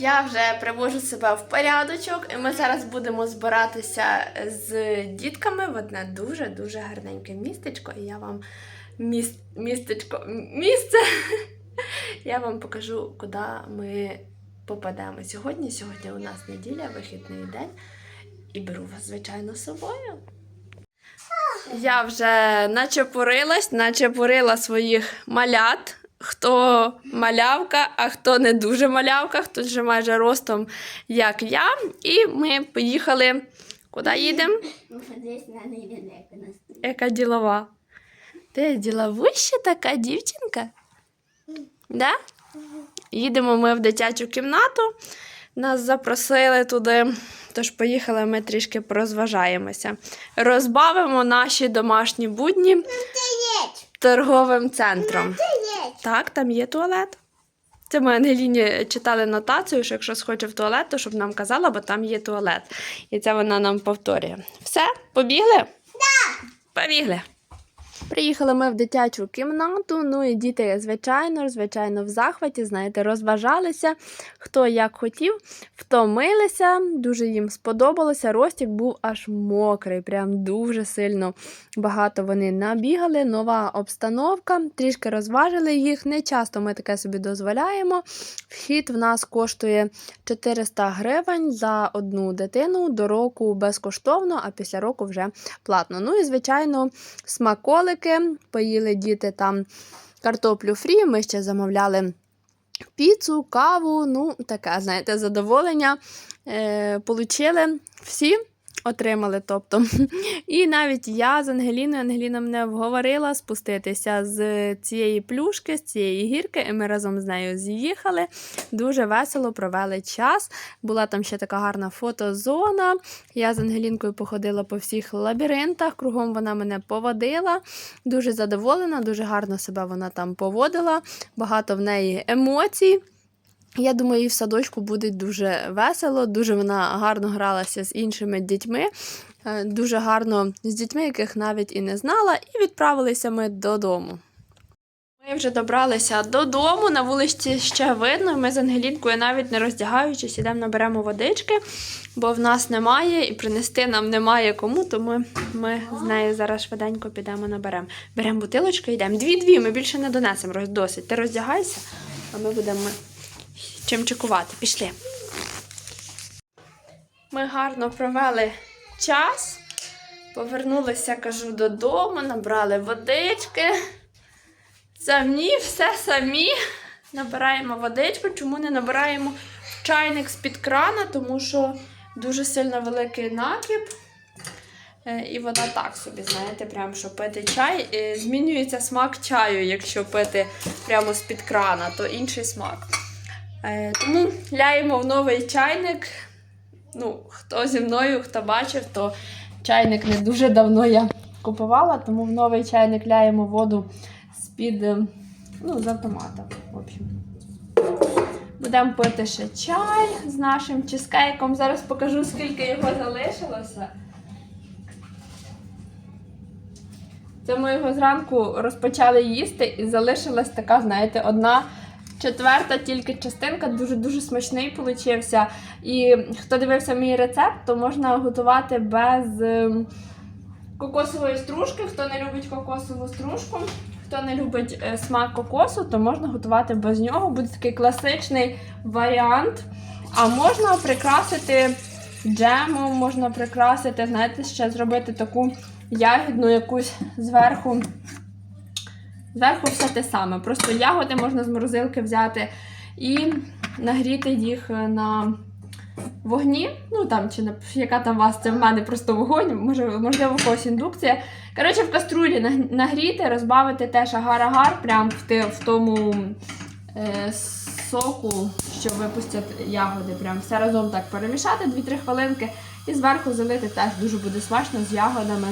Я вже привожу себе в порядочок, і ми зараз будемо збиратися з дітками в одне дуже-дуже гарненьке містечко. І я вам міс... містечко місце. Я вам покажу, куди ми попадемо сьогодні. Сьогодні у нас неділя, вихідний день. І беру вас, звичайно, з собою. Я вже начепурилась, начепурила своїх малят. Хто малявка, а хто не дуже малявка, хто вже майже ростом, як я. І ми поїхали. Куди їдемо? Яка ділова? Ти діловуща така дівчинка? Да? Їдемо ми в дитячу кімнату. Нас запросили туди, тож поїхали ми трішки порозважаємося. Розбавимо наші домашні будні Є, торговим центром. Так, там є туалет. Це ми Ангеліні читали нотацію, що якщо схоче в туалет, то щоб нам казала, бо там є туалет. І це вона нам повторює. Все, побігли? Так. Побігли. Приїхали ми в дитячу кімнату. Ну і діти, звичайно, звичайно, в захваті, знаєте, розважалися, хто як хотів, втомилися. Дуже їм сподобалося. Ростік був аж мокрий, прям дуже сильно багато вони набігали. Нова обстановка, трішки розважили їх. Не часто ми таке собі дозволяємо. Вхід в нас коштує 400 гривень за одну дитину до року безкоштовно, а після року вже платно. Ну і звичайно, смаколики. Поїли діти там картоплю фрі. Ми ще замовляли піцу, каву. Ну, таке, знаєте, задоволення. Е, получили всі. Отримали, тобто. І навіть я з Ангеліною, Ангеліна мене вговорила спуститися з цієї плюшки, з цієї гірки, і ми разом з нею з'їхали. Дуже весело провели час. Була там ще така гарна фотозона. Я з Ангелінкою походила по всіх лабіринтах, кругом вона мене поводила. Дуже задоволена, дуже гарно себе вона там поводила. Багато в неї емоцій. Я думаю, їй в садочку буде дуже весело, дуже вона гарно гралася з іншими дітьми, е, дуже гарно з дітьми, яких навіть і не знала, і відправилися ми додому. Ми вже добралися додому, на вулиці ще видно. Ми з Ангелінкою навіть не роздягаючись, ідемо наберемо водички, бо в нас немає і принести нам немає кому, тому ми з нею зараз швиденько підемо наберемо. Беремо бутилочку і йдемо. Дві-дві, ми більше не донесемо досить. Ти роздягайся, а ми будемо чим чекувати. Пішли. Ми гарно провели час. Повернулися, кажу, додому, набрали водички. Самі, все самі. Набираємо водичку. Чому не набираємо чайник з-під крана? Тому що дуже сильно великий накіп. Е, І вона так собі, знаєте, прямо що пити чай. е, Змінюється смак чаю, якщо пити прямо з-під крана, то інший смак. Е, Тому ляємо в новий чайник. Ну, хто зі мною, хто бачив, то чайник не дуже давно я купувала, тому в новий чайник ляємо воду з-під е, ну, з автомата. В общем. Будемо пити ще чай з нашим чизкейком. Зараз покажу, скільки його залишилося. Це ми його зранку розпочали їсти і залишилась така, знаєте, одна четверта тільки частинка. Дуже-дуже смачний получився. І хто дивився мій рецепт, то можна готувати без ем, кокосової стружки. Хто не любить кокосову стружку, хто не любить е, смак кокосу, то можна готувати без нього. Буде такий класичний варіант. А можна прикрасити джемом, можна прикрасити, знаєте, ще зробити таку ягідну якусь зверху. Зверху все те саме. Просто ягоди можна з морозилки взяти і нагріти їх е, на вогні. Ну там чи на яка там вас це в мене просто вогонь, може, можливо, в когось індукція. Коротше, в каструлі нагріти, розбавити теж агар-агар, прям в, в тому е, соку, що випустять ягоди. Прям все разом так перемішати 2-3 хвилинки і зверху залити теж дуже буде смачно з ягодами.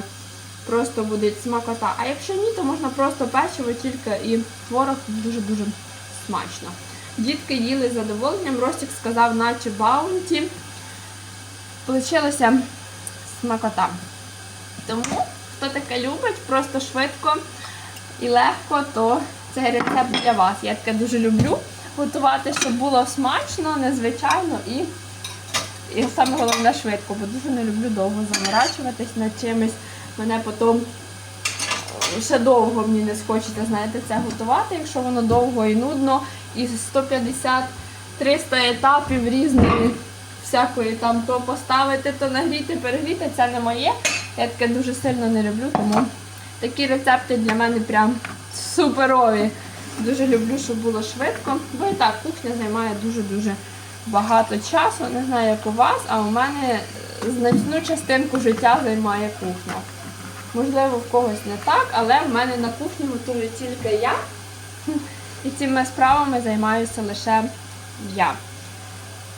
Просто буде смакота. А якщо ні, то можна просто печиво тільки і творог дуже-дуже смачно. Дітки їли з задоволенням. Ростик сказав, наче баунті. Получилося смакота. Тому, хто таке любить, просто швидко і легко, то цей рецепт для вас. Я таке дуже люблю готувати, щоб було смачно, незвичайно і, і саме головне швидко, бо дуже не люблю довго заморачуватись над чимось. Мене потім е, ще довго мені не схочеться, знаєте, це готувати, якщо воно довго і нудно, і 150-300 етапів різної всякої там то поставити, то нагріти, перегріти, це не моє. Я таке дуже сильно не люблю, тому такі рецепти для мене прям суперові. Дуже люблю, щоб було швидко. Бо і так, кухня займає дуже-дуже багато часу. Не знаю, як у вас, а у мене значну частинку життя займає кухня. Можливо, в когось не так, але в мене на кухні готую тільки я. І цими справами займаюся лише я.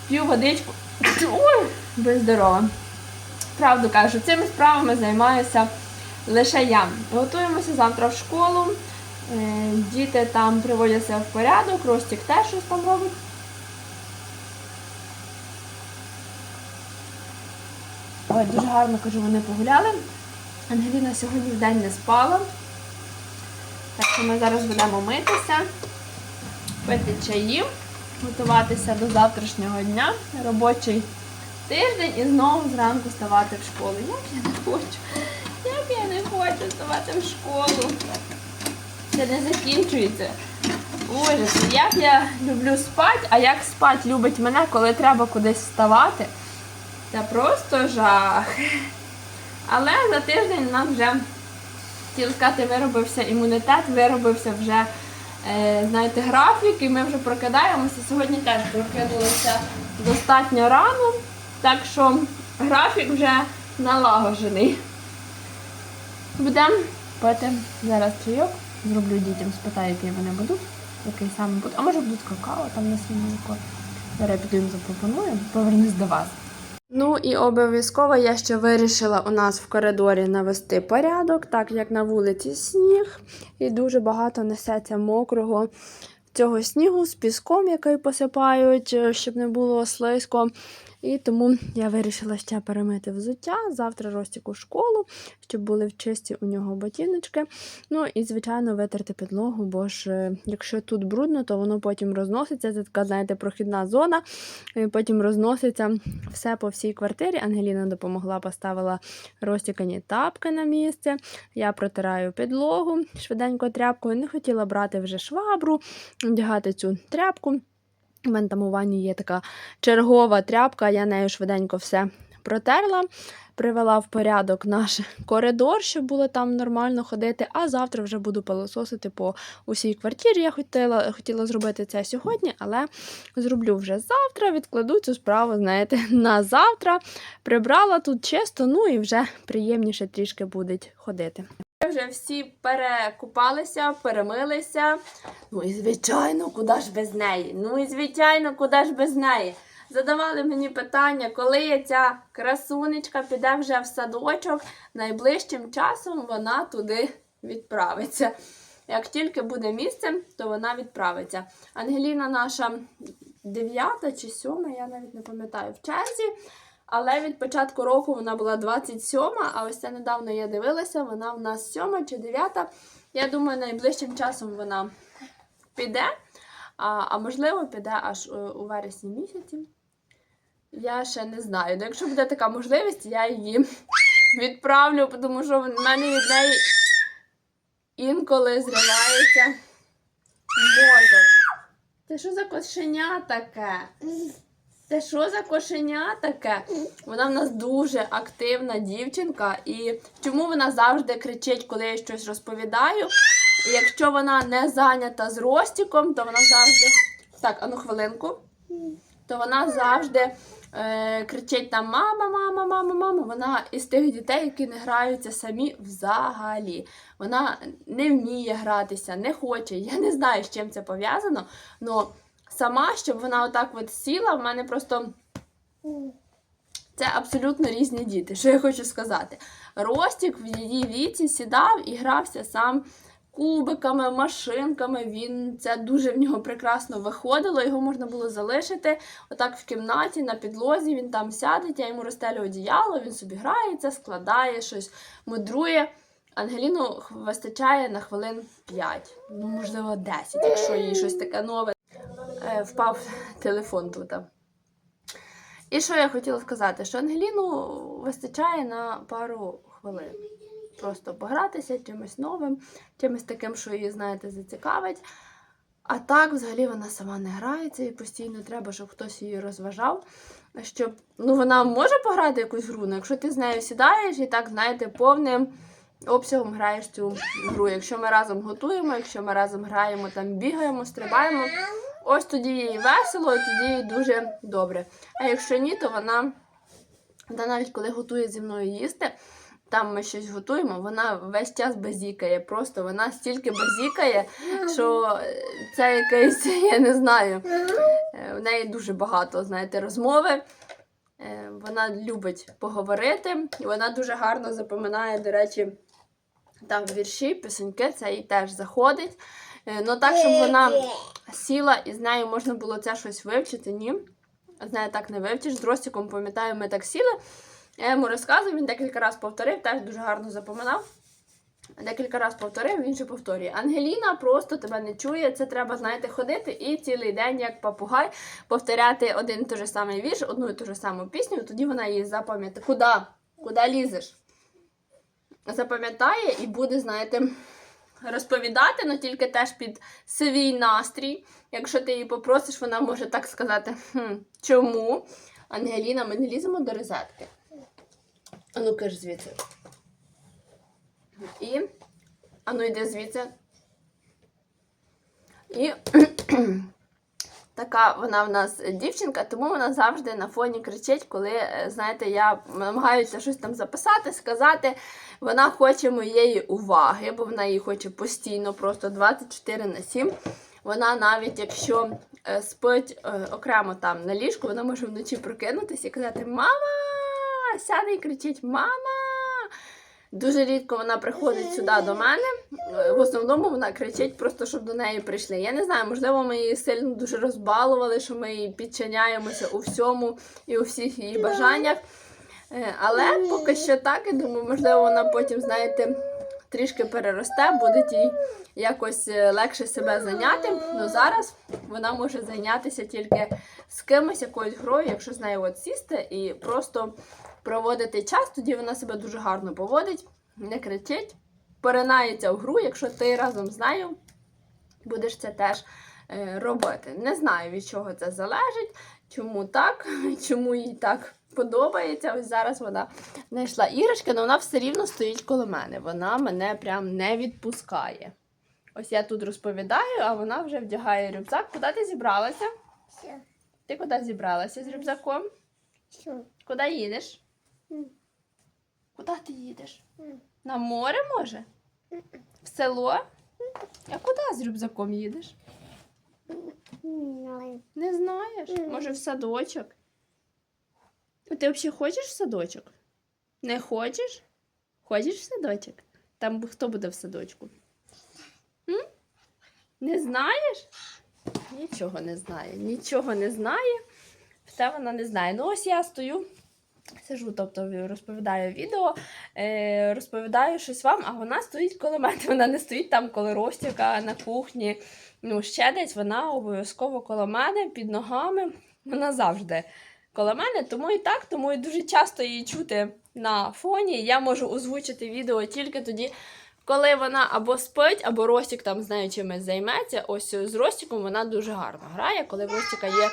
П'ю водичку. Ой, будь здорова. Правду кажу, цими справами займаюся лише я. Готуємося завтра в школу. Е, Діти там приводяться в порядок, Ростік теж щось там робить. Ой, дуже гарно кажу, вони погуляли. Ангеліна сьогодні в день не спала. Так що ми зараз будемо митися, пити чаї, готуватися до завтрашнього дня, робочий тиждень і знову зранку ставати в школу. Як я не хочу, як я не хочу ставати в школу. Це не закінчується. Боже, як я люблю спати, а як спати любить мене, коли треба кудись вставати. Це просто жах. Але за тиждень нам вже, хотіла виробився імунітет, виробився вже, е, знаєте, графік, і ми вже прокидаємося. Сьогодні теж прокинулися достатньо рано, так що графік вже налагоджений. Будемо пити зараз чайок. Зроблю дітям, спитаю, який вони будуть, який саме буде. А може будуть какао, там на свінку. Зараз я піду їм запропоную, повернусь до вас. Ну і обов'язково я ще вирішила у нас в коридорі навести порядок, так як на вулиці сніг, і дуже багато несеться мокрого цього снігу з піском, який посипають, е, щоб не було слизько. І тому я вирішила ще перемити взуття. Завтра Ростік у школу, щоб були в чисті у нього ботиночки. Ну і, звичайно, витерти підлогу, бо ж е, якщо тут брудно, то воно потім розноситься. Це така, знаєте, прохідна зона. І потім розноситься все по всій квартирі. Ангеліна допомогла, поставила розтікані тапки на місце. Я протираю підлогу швиденько тряпкою. Не хотіла брати вже швабру, одягати цю тряпку. У мене там у ванні є така чергова тряпка, я нею швиденько все протерла, привела в порядок наш коридор, щоб було там нормально ходити. А завтра вже буду пилососити по усій квартирі. Я хотіла, хотіла зробити це сьогодні, але зроблю вже завтра. Відкладу цю справу, знаєте, на завтра. Прибрала тут чисто, ну і вже приємніше трішки буде ходити. Вже всі перекупалися, перемилися. Ну і звичайно, куди ж без неї? Ну і звичайно, куди ж без неї? Задавали мені питання, коли ця красунечка піде вже в садочок, найближчим часом вона туди відправиться. Як тільки буде місце, то вона відправиться. Ангеліна наша дев'ята чи сьома, я навіть не пам'ятаю в черзі. Але від початку року вона була 27, а ось це недавно я дивилася, вона в нас 7 чи 9. Я думаю, найближчим часом вона піде, а, а можливо, піде аж у вересні місяці. Я ще не знаю. Ну, якщо буде така можливість, я її відправлю, тому що в мене від неї інколи зривається мозок. Це що за кошеня таке? Це що за кошеня таке? Вона в нас дуже активна дівчинка. І чому вона завжди кричить, коли я щось розповідаю? І якщо вона не зайнята з Ростіком, то вона завжди. Так, ану хвилинку. То вона завжди е, кричить там мама, мама, мама, мама. Вона із тих дітей, які не граються самі взагалі. Вона не вміє гратися, не хоче. Я не знаю, з чим це пов'язано. але сама, щоб вона отак от сіла, в мене просто. Це абсолютно різні діти. Що я хочу сказати? Ростік в її віці сідав і грався сам кубиками, машинками. Він це дуже в нього прекрасно виходило. Його можна було залишити отак в кімнаті на підлозі. Він там сядеть, я йому розстелю одіяло, він собі грається, складає щось, мудрує. Ангеліну вистачає на хвилин 5, ну можливо 10, якщо їй щось таке нове. Е, впав телефон тут. І що я хотіла сказати? Що Ангеліну вистачає на пару хвилин. Просто погратися чимось новим, чимось таким, що її, знаєте, зацікавить. А так, взагалі, вона сама не грається і постійно треба, щоб хтось її розважав. Щоб ну, вона може пограти якусь гру, але якщо ти з нею сідаєш і так, знаєте, повним обсягом граєш цю гру. Якщо ми разом готуємо, якщо ми разом граємо, там бігаємо, стрибаємо, ось тоді їй весело, тоді їй дуже добре. А якщо ні, то вона, вона навіть коли готує зі мною їсти, там ми щось готуємо, вона весь час базікає. Просто вона стільки базікає, що е, це якийсь, я не знаю. е, В неї дуже багато, знаєте, розмови. Е, Вона любить поговорити, і вона дуже гарно запоминає, до речі, там вірші, пісеньки, це їй теж заходить. Е, Ну так, щоб вона сіла і з нею можна було це щось вивчити, ні. З нею так не вивчиш. З Ростіком, пам'ятаю, ми так сіли. Я йому розказую, він декілька разів повторив, теж дуже гарно запоминав. Декілька разів повторив, він же повторює. Ангеліна просто тебе не чує. Це треба, знаєте, ходити і цілий день, як папугай, повторяти один і той же самий вірш, одну і ту ж саму пісню, тоді вона її запам'ятає. Куди? Куди лізеш? Запам'ятає і буде, знаєте, розповідати, але тільки теж під свій настрій. Якщо ти її попросиш, вона може так сказати: хм, чому? Ангеліна, ми не ліземо до розетки. А ну каж звідси. І. А ну йди звідси. І така вона в нас дівчинка, тому вона завжди на фоні кричить, коли, е, знаєте, я намагаюся щось там записати, сказати. Вона хоче моєї уваги, бо вона її хоче постійно, просто 24 на 7. Вона навіть якщо е, спить е, окремо там на ліжку, вона може вночі прокинутися і казати: Мама! Сяде і кричить: Мама! Дуже рідко вона приходить сюди до мене. В основному вона кричить просто, щоб до неї прийшли. Я не знаю, можливо, ми її сильно дуже розбалували, що ми їй підчиняємося у всьому і у всіх її бажаннях. Е, Але поки що так, я думаю, можливо, вона потім, знаєте, трішки переросте, буде їй якось е, легше себе зайняти. Ну зараз вона може зайнятися тільки з кимось якоюсь грою, якщо з нею от сісти і просто проводити час, тоді вона себе дуже гарно поводить, не кричить, поринається в гру, якщо ти разом з нею будеш це теж е, робити. Не знаю, від чого це залежить, чому так, чому їй так подобається. Ось зараз вона знайшла іграшки, але вона все рівно стоїть коло мене. Вона мене прям не відпускає. Ось я тут розповідаю, а вона вже вдягає рюкзак. Куди ти зібралася? Все. Ти куди зібралася з рюкзаком? Все. Куди їдеш? Куди ти їдеш? На море, може? В село? А куди з рюкзаком їдеш? Не знаєш? Може, в садочок? Ти взагалі хочеш в садочок? Не хочеш? Хочеш в садочок? Там хто буде в садочку? М? Не знаєш? Нічого не знає. Нічого не знає. Все вона не знає. Ну, ось я стою, сижу, тобто розповідаю відео, е, розповідаю щось вам, а вона стоїть коло мене. Вона не стоїть там коло Ростіка на кухні. Ну, ще десь вона обов'язково коло мене, під ногами. Вона завжди коло мене, тому і так, тому і дуже часто її чути на фоні. Я можу озвучити відео тільки тоді, коли вона або спить, або Ростік там з нею чимось займеться. Ось з Ростіком вона дуже гарно грає, коли в Ростіка є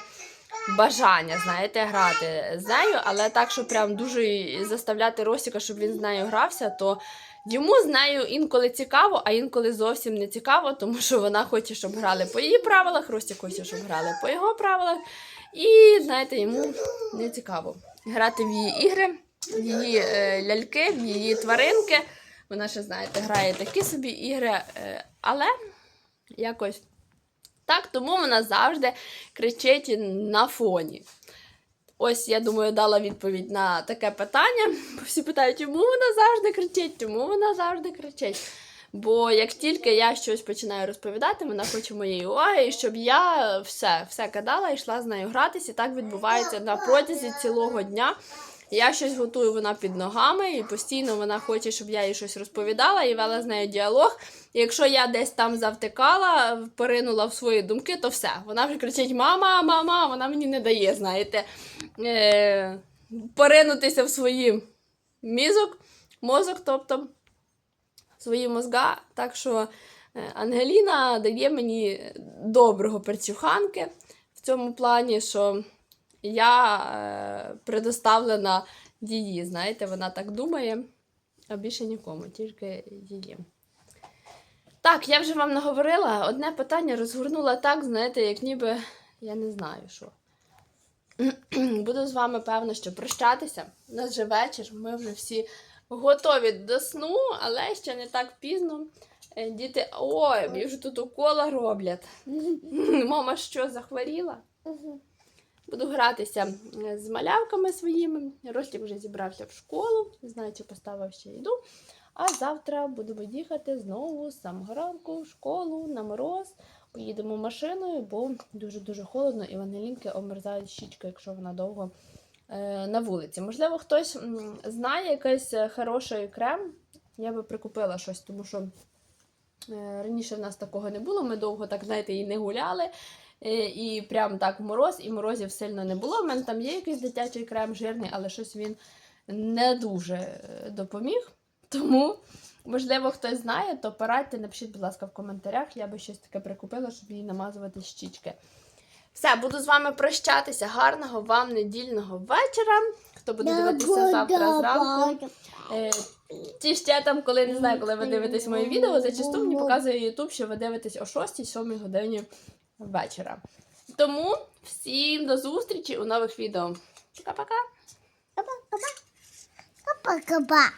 бажання, знаєте, грати з нею, але так, щоб прям дуже заставляти Ростіка, щоб він з нею грався, то йому з нею інколи цікаво, а інколи зовсім не цікаво, тому що вона хоче, щоб грали по її правилах, Ростік хоче, щоб грали по його правилах. І, знаєте, йому не цікаво грати в її ігри, в її е, ляльки, в її тваринки. Вона ще, знаєте, грає такі собі ігри, е, але якось так, тому вона завжди кричить на фоні. Ось, я думаю, дала відповідь на таке питання. Всі питають, чому вона завжди кричить, чому вона завжди кричить. Бо як тільки я щось починаю розповідати, вона хоче моєї уваги, і щоб я все, все кидала і йшла з нею гратися. І так відбувається на протязі цілого дня. Я щось готую, вона під ногами, і постійно вона хоче, щоб я їй щось розповідала і вела з нею діалог. І якщо я десь там завтикала, поринула в свої думки, то все. Вона вже кричить: Мама, мама, вона мені не дає, знаєте, е- поринутися в свої мізок, мозок, тобто свої мозга. Так що е, Ангеліна дає мені доброго перцюханки в цьому плані, що я е, предоставлена її. Знаєте, вона так думає, а більше нікому, тільки її. Так, я вже вам наговорила. Одне питання розгорнула так, знаєте, як ніби я не знаю що. Буду з вами, певно, що прощатися. У нас вже вечір, ми вже всі готові до сну, але ще не так пізно. Е, Діти, ой, мені вже тут укола роблять. Мама що, захворіла? Буду гратися е, з малявками своїми. Ростік вже зібрався в школу, не поставив ще йду. А завтра будемо їхати знову з самого ранку в школу на мороз. Поїдемо машиною, бо дуже-дуже холодно, і в Ангелінки обмерзають щічки, якщо вона довго е, на вулиці. Можливо, хтось знає якийсь е, хороший крем. Я би прикупила щось, тому що раніше в нас такого не було. Ми довго так, знаєте, і не гуляли. Е, І прям так мороз, і морозів сильно не було. У мене там є якийсь дитячий крем жирний, але щось він не дуже е, допоміг. Тому, можливо, хтось знає, то порадьте, напишіть, будь ласка, в коментарях. Я би щось таке прикупила, щоб їй намазувати щічки. Все, буду з вами прощатися. Гарного вам недільного вечора. Хто буде дивитися завтра зранку. Е, Ті ще там, коли не знаю, коли ви дивитесь моє відео, зачасту мені показує YouTube, що ви дивитесь о 6-7 годині вечора. Тому всім до зустрічі у нових відео. Пока-пока! Каба-каба. Каба.